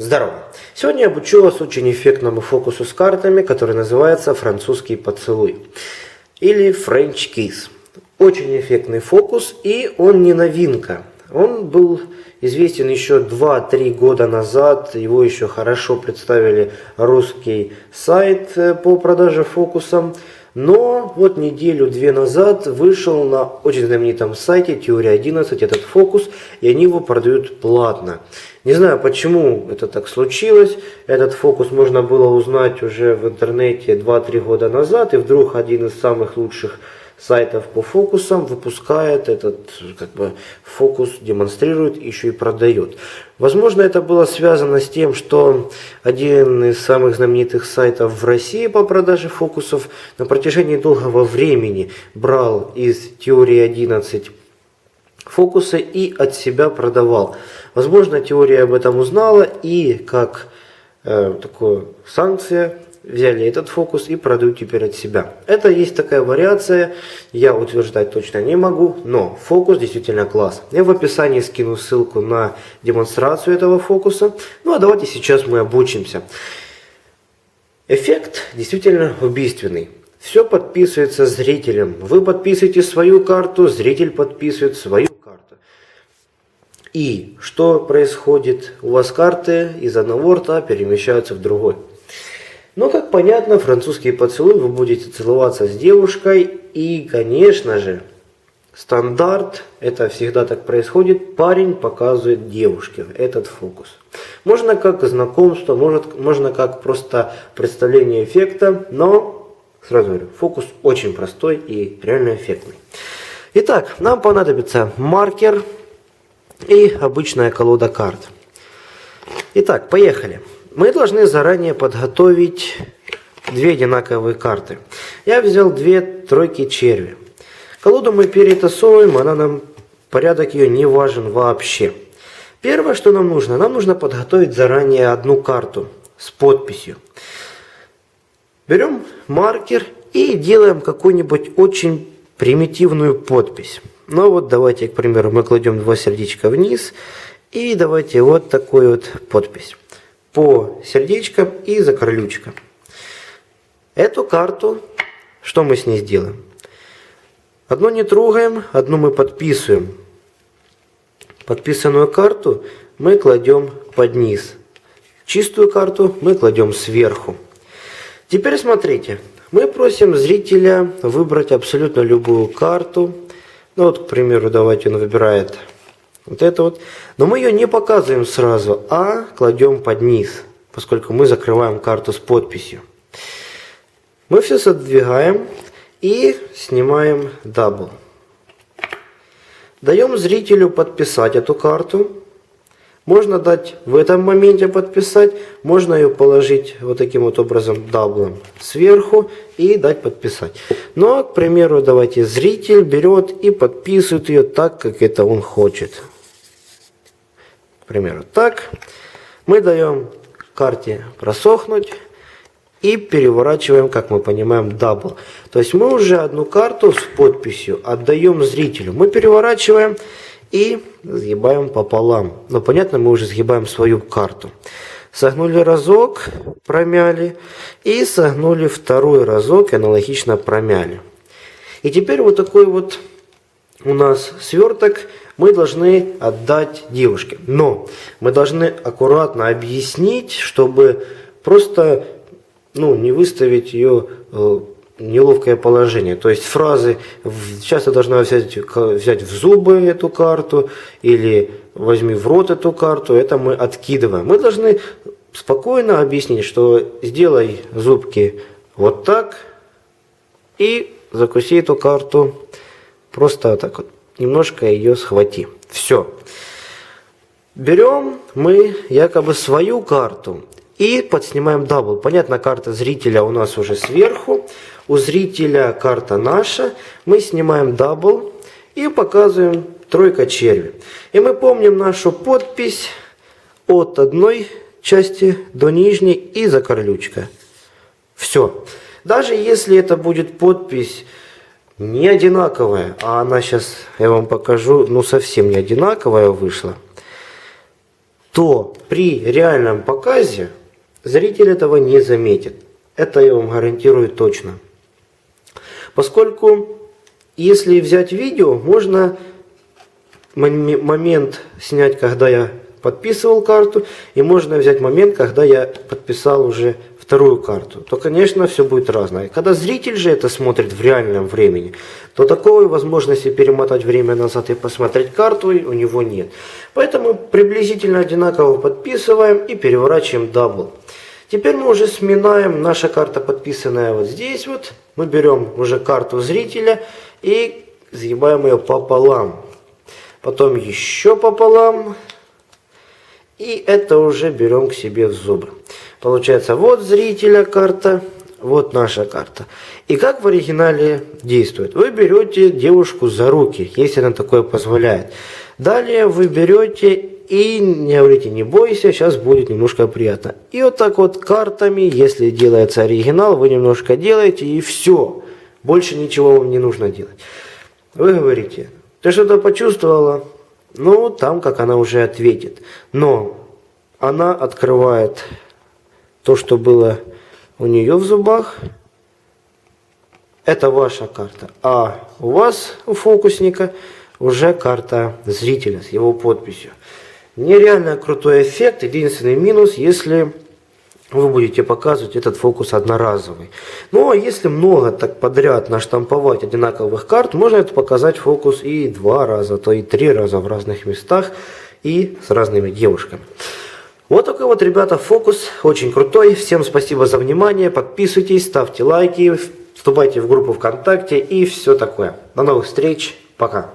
Здорово! Сегодня я обучу вас очень эффектному фокусу с картами, который называется «Французский поцелуй» или «French Kiss». Очень эффектный фокус, и он не новинка. Он был известен еще 2-3 года назад, его еще хорошо представили русский сайт э, по продаже фокусам. Но вот неделю-две назад вышел на очень знаменитом сайте Теория 11 этот фокус, и они его продают платно. Не знаю, почему это так случилось. Этот фокус можно было узнать уже в интернете 2-3 года назад, и вдруг один из самых лучших сайтов по фокусам выпускает этот как бы, фокус, демонстрирует, еще и продает. Возможно, это было связано с тем, что один из самых знаменитых сайтов в России по продаже фокусов на протяжении долгого времени брал из теории 11 фокусы и от себя продавал. Возможно, теория об этом узнала и как э, такая санкция взяли этот фокус и продают теперь от себя. Это есть такая вариация, я утверждать точно не могу, но фокус действительно класс. Я в описании скину ссылку на демонстрацию этого фокуса. Ну а давайте сейчас мы обучимся. Эффект действительно убийственный. Все подписывается зрителем. Вы подписываете свою карту, зритель подписывает свою карту. И что происходит? У вас карты из одного рта перемещаются в другой. Но, как понятно, французский поцелуй вы будете целоваться с девушкой. И, конечно же, стандарт, это всегда так происходит, парень показывает девушке этот фокус. Можно как знакомство, может, можно как просто представление эффекта, но, сразу говорю, фокус очень простой и реально эффектный. Итак, нам понадобится маркер и обычная колода карт. Итак, поехали мы должны заранее подготовить две одинаковые карты. Я взял две тройки черви. Колоду мы перетасовываем, она нам, порядок ее не важен вообще. Первое, что нам нужно, нам нужно подготовить заранее одну карту с подписью. Берем маркер и делаем какую-нибудь очень примитивную подпись. Ну вот давайте, к примеру, мы кладем два сердечка вниз и давайте вот такую вот подпись по сердечкам и за крылючком. Эту карту, что мы с ней сделаем? Одну не трогаем, одну мы подписываем. Подписанную карту мы кладем под низ. Чистую карту мы кладем сверху. Теперь смотрите, мы просим зрителя выбрать абсолютно любую карту. Ну вот, к примеру, давайте он выбирает вот это вот. Но мы ее не показываем сразу, а кладем под низ, поскольку мы закрываем карту с подписью. Мы все содвигаем и снимаем дабл. Даем зрителю подписать эту карту. Можно дать в этом моменте подписать, можно ее положить вот таким вот образом даблом сверху и дать подписать. Но, к примеру, давайте зритель берет и подписывает ее так, как это он хочет примеру, так. Мы даем карте просохнуть и переворачиваем, как мы понимаем, дабл. То есть мы уже одну карту с подписью отдаем зрителю. Мы переворачиваем и сгибаем пополам. Но понятно, мы уже сгибаем свою карту. Согнули разок, промяли. И согнули второй разок аналогично промяли. И теперь вот такой вот у нас сверток мы должны отдать девушке. Но мы должны аккуратно объяснить, чтобы просто ну, не выставить ее э, неловкое положение. То есть фразы сейчас я должна взять, взять в зубы эту карту или возьми в рот эту карту, это мы откидываем. Мы должны спокойно объяснить, что сделай зубки вот так и закуси эту карту просто так вот немножко ее схвати. Все. Берем мы якобы свою карту и подснимаем дабл. Понятно, карта зрителя у нас уже сверху. У зрителя карта наша. Мы снимаем дабл и показываем тройка черви. И мы помним нашу подпись от одной части до нижней и закорлючка. Все. Даже если это будет подпись не одинаковая, а она сейчас, я вам покажу, ну совсем не одинаковая вышла, то при реальном показе зритель этого не заметит. Это я вам гарантирую точно. Поскольку если взять видео, можно мом- момент снять, когда я подписывал карту, и можно взять момент, когда я подписал уже вторую карту, то, конечно, все будет разное. Когда зритель же это смотрит в реальном времени, то такой возможности перемотать время назад и посмотреть карту у него нет. Поэтому приблизительно одинаково подписываем и переворачиваем дабл. Теперь мы уже сминаем, наша карта подписанная вот здесь вот. Мы берем уже карту зрителя и сгибаем ее пополам. Потом еще пополам. И это уже берем к себе в зубы. Получается, вот зрителя карта, вот наша карта. И как в оригинале действует? Вы берете девушку за руки, если она такое позволяет. Далее вы берете и не говорите, не бойся, сейчас будет немножко приятно. И вот так вот картами, если делается оригинал, вы немножко делаете и все. Больше ничего вам не нужно делать. Вы говорите, ты что-то почувствовала? Ну, там как она уже ответит. Но она открывает то, что было у нее в зубах. Это ваша карта. А у вас, у фокусника, уже карта зрителя с его подписью. Нереально крутой эффект. Единственный минус, если вы будете показывать этот фокус одноразовый. Ну а если много так подряд наштамповать одинаковых карт, можно это показать фокус и два раза, то и три раза в разных местах и с разными девушками. Вот такой вот, ребята, фокус. Очень крутой. Всем спасибо за внимание. Подписывайтесь, ставьте лайки, вступайте в группу ВКонтакте и все такое. До новых встреч. Пока.